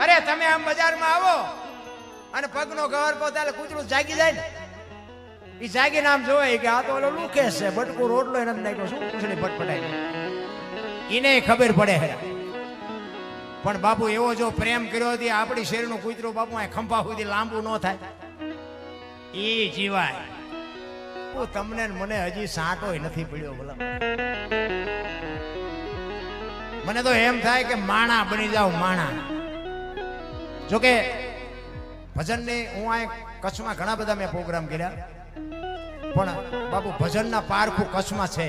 અરે, તમે આમ બજારમાં આવો અને પગનો ગવર કહો ત્યારે કૂતરું જાગી જાય ને. એ જાગીને આમ જોવે કે આ તો ઓલો લૂકે છે, બટકું રોટલો એને નાખ્યો શું પૂછડી પટપટાઈ એને ખબર પડે હે. પણ બાપુ, એવો જો પ્રેમ કર્યો હતી, આપણી શેરનું કૂતરું બાપુ અહીં ખંભા સુધી લાંબુ ન થાય. એ જીવાય. હું તમને મને હજી સાંટોય નથી પડ્યો બોલા મને તો એમ થાય કે માણા બની જાવ માણા. જોકે ભજનની હું આ કચ્છમાં ઘણા બધા મેં પ્રોગ્રામ કર્યા. પણ બાપુ, ભજનના પારખું કચ્છમાં છે.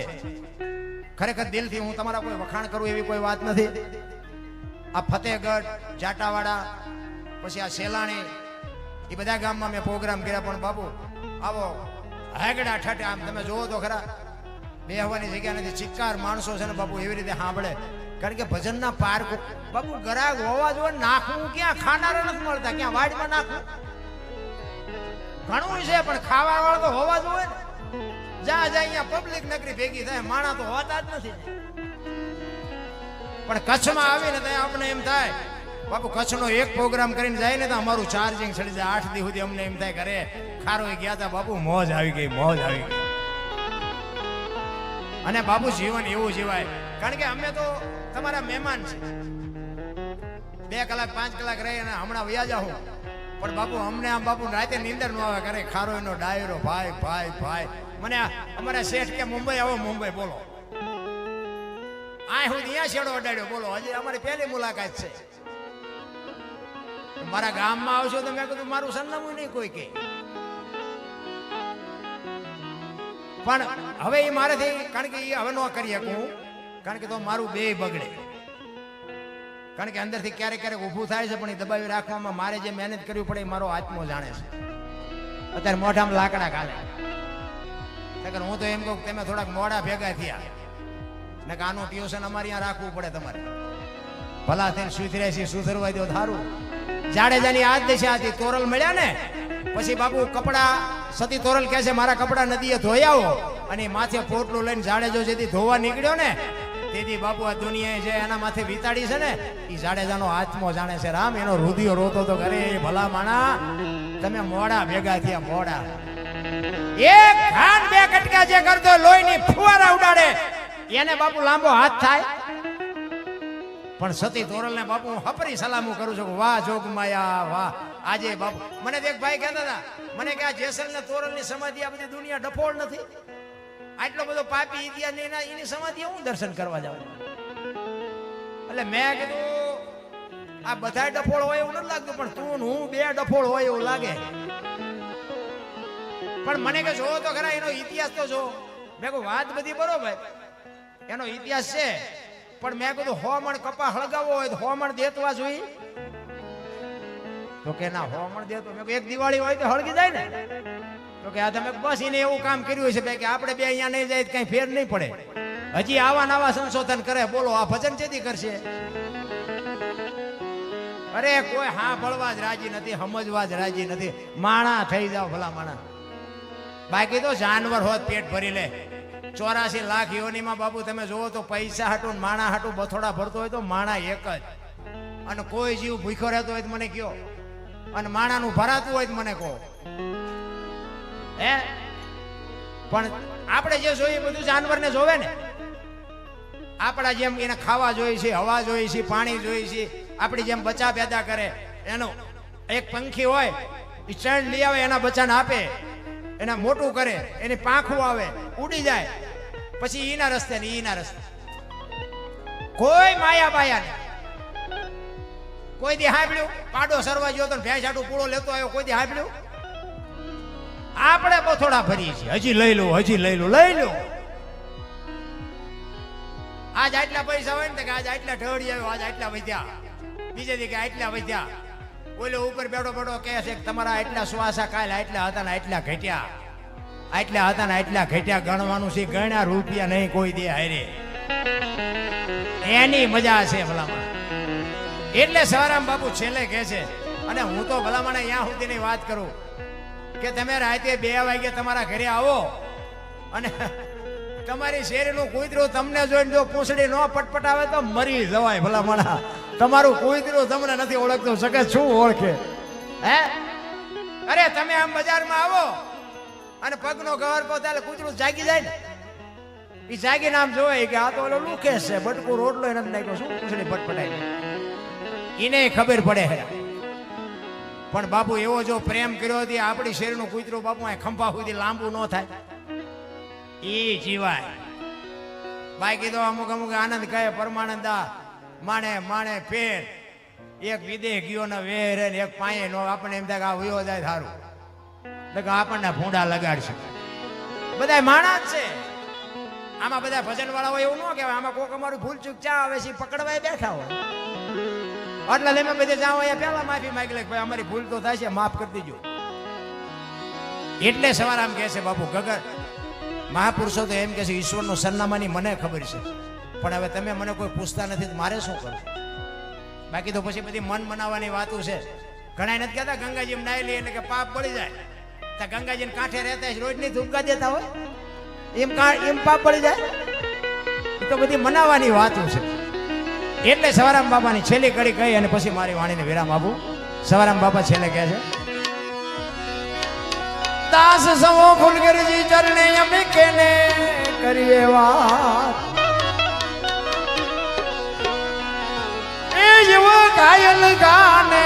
ખરેખર દિલથી હું તમારા કોઈ વખાણ કરું એવી કોઈ વાત નથી. આ ફતેહગઢ, જાટાવાડા, પછી આ સેલાણી, એ બધા ગામમાં મેં પ્રોગ્રામ કર્યા. પણ બાપુ, આવો હેગડા ઠાટે આમ તમે જોવો તો ખરા. બેહવાની જગ્યા નથી. ચિક્કાર માણસો છે ને બાપુ, એવી રીતે સાંભળે. કારણ કે ભજનના પાર્ક બાપુ, ગરાગ હોવા જો નાખવું ક્યાં? ખાનારા નથી મળતા, ક્યાં? વાડમાં નાખવું? ઘણું છે, પણ ખાવા વાળા તો હોવા જોઈએ ને. જ્યાં જા, અહીંયા પબ્લિક નગરી ભેગી થાય. માણા તો હોતા જ નથી. પણ કચ્છમાં આવીને ત્યાં આપણે એમ થાય, બાપુ, કચ્છનો એક પ્રોગ્રામ કરીને જાય ને તો અમારું ચાર્જિંગ ચડી જાય. આઠ દી સુધી અમને એમ થાય ઘરે ખારો ગયા હતા બાપુ, મોજ આવી ગઈ, મોજ આવી ગઈ. અને બાપુ, જીવન એવું જીવાય. કારણ કે અમે તો તમારા મહેમાન છે. બે કલાક, પાંચ કલાક રહી અને હમણાં વયા જાઉં પણ બાપુ, અમને આમ બાપુ રાતે નીંદર ન આવે કરે ખારો એનો ડાયરો, ભાઈ ભાઈ ભાઈ. મને અમારા શેઠ કે મુંબઈ, આવો મુંબઈ, બોલો. આ હું ત્યાં છેડો અડાડ્યો, બોલો. હજી અમારી પહેલી મુલાકાત છે. મારા ગામમાં આવશો તો મેં કીધું, મારું સરનામું નહીં કોઈ કે. પણ હવે એ મારેથી, કારણ કે એ હવે ન કરી શકું કારણ કે તો મારું બે બગડે. કારણ કે અંદરથી ક્યારેક ક્યારેક ઊભું થાય છે, પણ એ દબાવી રાખવામાં મારે જે મહેનત કરવી પડે એ મારો આત્મો જાણે છે. અત્યારે મોઢામાં લાકડા કાલે. હું તો એમ કહું તમે થોડાક મોડા ભેગા થયા. ને કે આનું ટ્યુશન અમારે ત્યાં રાખવું પડે તમારે. ભલા થઈને સુધરે છે, સુધરવા દો ધારું. જાડેજાની આજ દિશા હતી, તોરલ મળ્યા ને? પછી બાપુ કપડા, સતી તોરલ કહે છે, મારા કપડા નદીએ આવો. અને માથે પોટલું લઈને જાડેજો જેથી ધોવા નીકળ્યો ને તેથી બાપુ આ દુનિયાએ જે એના માથે વિતાડી છે ને એ જાડેજાનો આત્મો જાણે છે. રામ એનો રુધિયો રોતો તો કરે ભલા માણા, તમે મોડા ભેગા થયા, મોડા. એક ખાન બે કટકા જે કરતો લોહીની ફુવારા ઉડાડે. એને બાપુ લાંબો હાથ થાય. પણ સતી તોરલને બાપુ હું હપરી સલામું કરું છું વાહ, જોગ માયા, વાહ. આજે બાપુ મને એક ભાઈ કહેતા હતા, મને કે આ જેસલ ને તોરલની સમાધિ આ બધી દુનિયા ડફોળ નથી. આટલો બધો પાપી ઇતિહાસ એના એની સમાધિ હું દર્શન કરવા જાઉં? એટલે મેં કીધું, આ બધા ડફોળ હોય એવું નથી લાગતું, પણ તું હું બે ડફોળ હોય એવું લાગે. પણ મને કે જોવો તો ખરા, એનો ઇતિહાસ તો જો. મેં કહું વાત બધી બરોબર. એનો ઇતિહાસ છે. પણ મેં કીધું હો મણ કપા હળગાવો હોય તો હો મણ દેતવા જોઈ તો કે ના હો મણ દેતો. મેં એક દિવાળી હોય તો હળગી જાય ને. તો કે આ તમે બસ એને એવું કામ કર્યું છે કે આપણે બે અહીંયા નહીં જાય કઈ ફેર નહીં પડે. હજી આવા નવા સંશોધન કરે, બોલો, આ ભજન ચેતી કરશે? અરે, કોઈ હા ભળવા જ રાજી નથી, સમજવા જ રાજી નથી. માણા થઈ જાવ ભલા માણા. બાકી તો જાનવર હોત, પેટ ભરી લે. ચોરાસી લાખ યોનીમાં બાબુ તમે જોવો તો પૈસા હાટું માણા હાટું બથોડા ભરતો હોય તો માણા એક જ. અને કોઈ જીવ ભૂખ્યો રહેતો હોય તો મને કયો. અને માણાનું ભરાતું હોય તો મને કહો. હે? પણ આપણે જે જોઈએ બધું જાનવરને જોવે ને? આપણા જેમ એને ખાવા જોઈએ છે, હવા જોઈએ છે, પાણી જોઈએ છે, આપણી જેમ બચ્ચા પેદા કરે. એનો એક પંખી હોય, એ ચણ લઈ આવે, એના બચ્ચાને આપે. એને મોટું કરે, એની પાંખું આવે, ઉડી જાય. પછી ઈના રસ્તે ને ઈના રસ્તે. કોઈ માયા બાયા નહીં કોઈ દી હાંભળ્યું? પાડો સરવા ગયો તો ભેંસ આટું પૂળો લેતો આવ્યો, કોઈ દી હાંભળ્યું? આપણે બથોડા ભરીએ છીએ. હજી લઈ લો, હજી લઈ લો લઈ લો. આજ આટલા પૈસા હોય ને કે આજ આટલા ઢળી આવ્યો, આજ આટલા વધ્યા. બીજે દી કે આટલા વધ્યા. ઓલો ઉપર બેઠો બેડો કહે છે કે તમારા આટલા શ્વાસા કાલ આટલા હતા ને આટલા ઘટ્યા. આટલા હતા ને આટલા ઘટ્યા ગણવાનું છે, ગણ્યા રૂપિયા નહીં કોઈ દે હારે. એની મજા છે ભલામણ. એટલે સવારામ બાપુ છેલ્લે કહે છે, અને હું તો ભલામણ અહીંયા સુધીની વાત કરું. કે તમે રાતે બે વાગે તમારા ઘરે આવો અને તમારી શેરીનું કૂતરું તમને જોઈને જો પૂંછડી ન પટપટાવે તો મરી જવાય ભલા માણા તમારું કૂતરું તમને નથી ઓળખતું, શકે શું ઓળખે? હે? અરે, તમે આમ બજારમાં આવો અને પગનો ઘર કહો ત્યારે કૂતરું જાગી જાય ને. એ જાગીને આમ જોવે કે આ તો ઓલો લૂકે છે, બટકું રોટલો એને નાખ્યો, શું પૂંછડી પટપટાય એને ખબર પડે હે પણ બાપુ એવો જો પ્રેમ કર્યો હતી આપણી શેરનું કૂતરું બાપુ અહીં ખંભા સુધી લાંબુ ન થાય. એ જીવાય. બાકી તો અમુક અમુક આનંદ કહે પરમાનંદા માણે માણે ફેર. એક વિદેહ ગયો ને વેર એક પાયે નો આપણને એમ થાય કે આ વયો જાય સારું કે આપણને ભૂંડા લગાડશે. બધા માણસ છે. આમાં બધા ભજન વાળા હોય એવું ન કહેવાય આમાં કોક અમારું ભૂલ ચૂક ચા આવે છે પકડવાય બેઠા હોય. એટલે તમે બધે જાઓ અહીંયા, પહેલા માફી માંગી લે ભાઈ અમારી ભૂલ તો થાય છે, માફ કરી દેજો. એટલે સવાર આમ કહે છે, બાપુ, ગગર, મહાપુરુષો તો એમ કે છે, ઈશ્વરનું સરનામાની મને ખબર છે. પણ હવે તમે મને કોઈ પૂછતા નથી મારે શું કરવું? બાકી તો પછી બધી મન મનાવવાની વાતો છે. ઘણા નથી કહેતા, ગંગાજી નાઈ લઈએ એટલે કે પાપ પડી જાય. તો ગંગાજીને કાંઠે રહેતા રોજ નહીં ધૂમકા દેતા હોય? એમ કા- એમ પાપ પડી જાય? તો બધી મનાવવાની વાતો છે. એટલે સવારામ બાપાની છેલ્લી કડી કહી અને પછી મારી વાણીને વિરામ આપું. સવારામ બાપા છેલ્લે કહે છે દાસ સવો ફુલગરજી ચરણે અમે કેને કરીએ વાત. એ જેવો ઘાયલ ગાને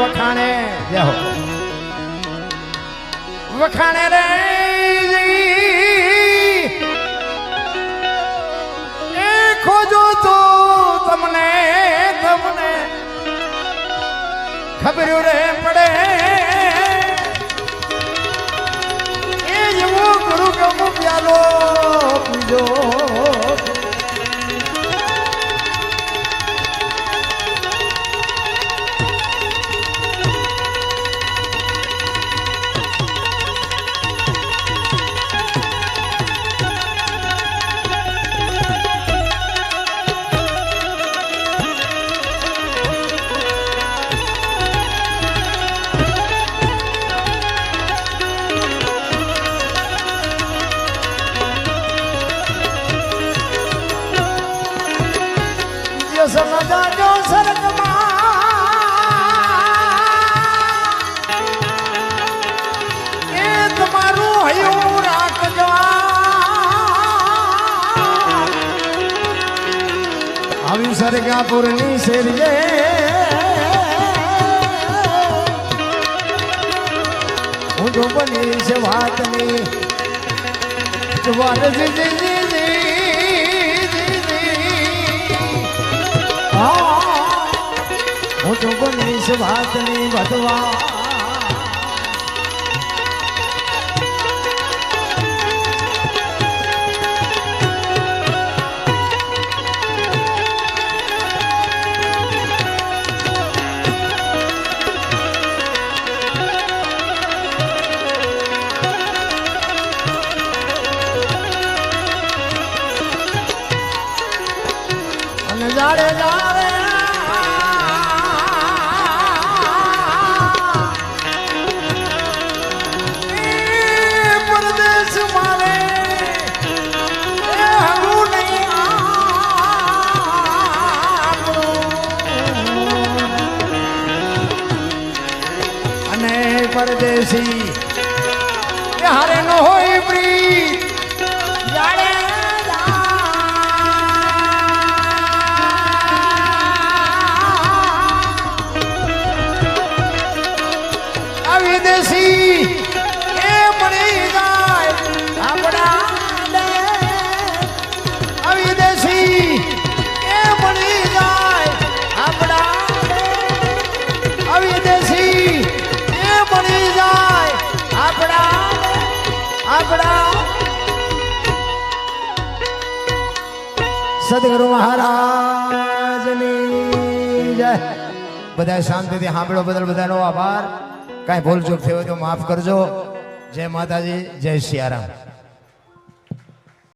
વખાણે. વખાણે રે જી. સરગાપુરની શેરીએ. હું તો વાતની. જી જી જી. હા, તો બનીશ વાતની વધવા જાડે એ પરદેશ મારે. અને પરદેશી હારે નો હોય પ્રીત. વિદેશી એ મળી જાય. આપણા વિદેશી એ મળી આપણા વિદેશી એ મળી જાય આપણા આપણા જય બધા શાંતિથી સાંભળો, બદલ બધાનો આભાર. કાંઈ ભૂલ ચૂક થયો તો માફ કરજો. જય માતાજી જય સિયારામ